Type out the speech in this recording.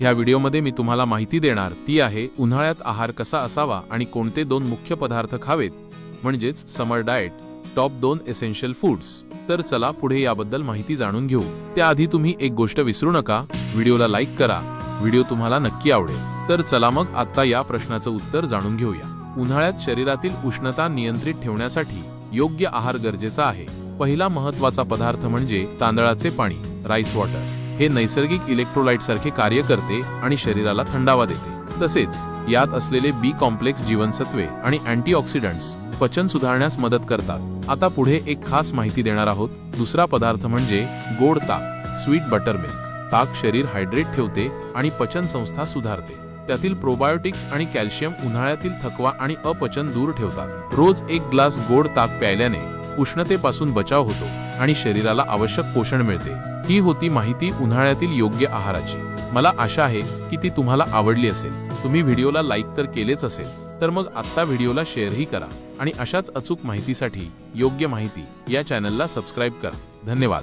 ह्या व्हिडिओमध्ये मी तुम्हाला माहिती देणार ती आहे उन्हाळ्यात आहार कसा असावा आणि कोणते दोन मुख्य पदार्थ खावेत म्हणजेच समर डाएट टॉप दोन एसेन्शियल फूड्स. तर चला पुढे याबद्दल माहिती जाणून घेऊ. त्याआधी तुम्ही एक गोष्ट विसरू नका व्हिडिओला लाईक करा व्हिडिओ तुम्हाला नक्की आवडेल. तर चला मग आता या प्रश्नाचं उत्तर जाणून घेऊया. उन्हाळ्यात शरीरातील उष्णता नियंत्रित ठेवण्यासाठी योग्य आहार गरजेचा आहे. पहिला महत्त्वाचा पदार्थ म्हणजे तांदळाचे पाणी राईस वॉटर हे नैसर्गिक इलेक्ट्रोलाइट सारखे कार्य करते आणि शरीराला थंडावा देते. तसेच यात असलेले बी कॉम्प्लेक्स जीवनसत्वे आणि अँटीऑक्सिडंट्स पचन सुधारण्यास मदत करतात. आता पुढे एक खास माहिती देणार आहोत. दुसरा पदार्थ म्हणजे गोड ताक स्वीट बटर मिल्क ताक शरीर हायड्रेट ठेवते आणि पचन संस्था सुधारते. त्यातील प्रोबायोटिक्स आणि कॅल्शियम उन्हाळ्यातील थकवा आणि अपचन दूर ठेवतात. रोज एक ग्लास गोड ताक प्यायल्याने उष्णतेपासून बचाव होतो. आणि शरीराला आवश्यक पोषण मिळते. ही होती माहिती उन्हाळ्यातील योग्य आहाराची. मला आशा आहे की ती तुम्हाला आवडली असेल. तुम्ही व्हिडिओला लाईक तर केलेच असेल तर मग आत्ता व्हिडिओला शेअरही करा आणि अशाच अचूक माहितीसाठी योग्य माहिती या चॅनलला सबस्क्राईब करा. धन्यवाद.